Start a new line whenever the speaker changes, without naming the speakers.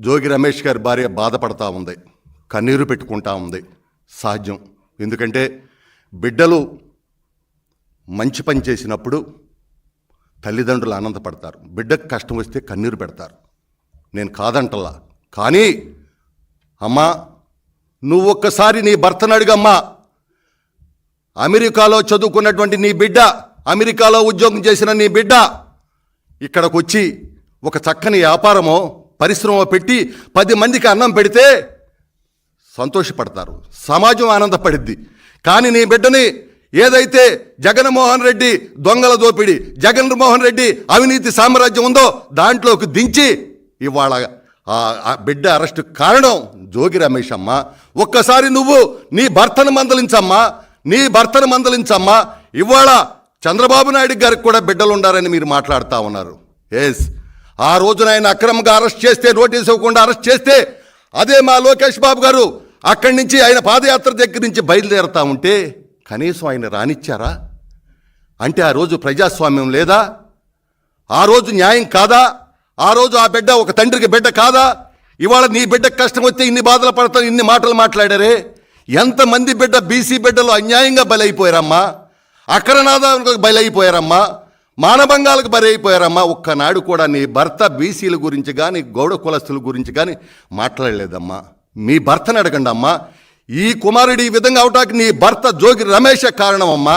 జోగి రమేష్ గారి భార్య బాధపడతా ఉంది. కన్నీరు పెట్టుకుంటా ఉంది. సహజం ఎందుకంటే బిడ్డలు మంచి పని చేసినప్పుడు తల్లిదండ్రులు ఆనందపడతారు. బిడ్డకు కష్టం వస్తే కన్నీరు పెడతారు. నేను కాదంటలా. కానీ అమ్మా నువ్వు ఒక్కసారి నీ భర్తను అడిగమ్మా. అమెరికాలో చదువుకున్నటువంటి నీ బిడ్డ అమెరికాలో ఉద్యోగం చేసిన నీ బిడ్డ ఇక్కడికి వచ్చి ఒక చక్కని వ్యాపారమో పరిశ్రమ పెట్టి పది మందికి అన్నం పెడితే సంతోషపడతారు. సమాజం ఆనందపడిద్ది. కానీ నీ బిడ్డని ఏదైతే జగన్మోహన్ రెడ్డి దొంగల దోపిడి జగన్మోహన్ రెడ్డి అవినీతి సామ్రాజ్యం ఉందో దాంట్లోకి దించి ఇవాళ ఆ- బిడ్డ అరెస్టు కారణం జోగి రమేష్ అమ్మ ఒక్కసారి నువ్వు నీ భర్తను మందలించమ్మా నీ భర్తను మందలించమ్మా. ఇవాళ చంద్రబాబు నాయుడు గారికి కూడా బిడ్డలు ఉండారని మీరు మాట్లాడుతూ ఉన్నారు. ఎస్ ఆ రోజున ఆయన అక్రమంగా అరెస్ట్ చేస్తే నోటీస్ ఇవ్వకుండా అరెస్ట్ చేస్తే అదే మా లోకేష్ బాబు గారు అక్కడి నుంచి ఆయన పాదయాత్ర దగ్గర నుంచి బయలుదేరుతా ఉంటే కనీసం ఆయన రానిచ్చారా? అంటే ఆ రోజు ప్రజాస్వామ్యం లేదా? ఆ రోజు న్యాయం కాదా? ఆ రోజు ఆ బిడ్డ ఒక తండ్రికి బిడ్డ కాదా? ఇవాళ నీ బిడ్డకు కష్టం వస్తే ఇన్ని బాధలు పడతాను ఇన్ని మాటలు మాట్లాడారే? ఎంతమంది బిడ్డ బీసీ బిడ్డలు అన్యాయంగా బలైపోయారమ్మా? అక్రనాదాలకు బలైపోయారమ్మా? మానభంగాలకు బరైపోయారమ్మా. ఒక్కనాడు కూడా నీ భర్త బీసీల గురించి కానీ గౌడ కులస్తుల గురించి కానీ మాట్లాడలేదమ్మా. మీ భర్తను అడగండి అమ్మా ఈ కుమారుడు ఈ విధంగా అవటానికి నీ భర్త జోగి రమేష కారణం అమ్మా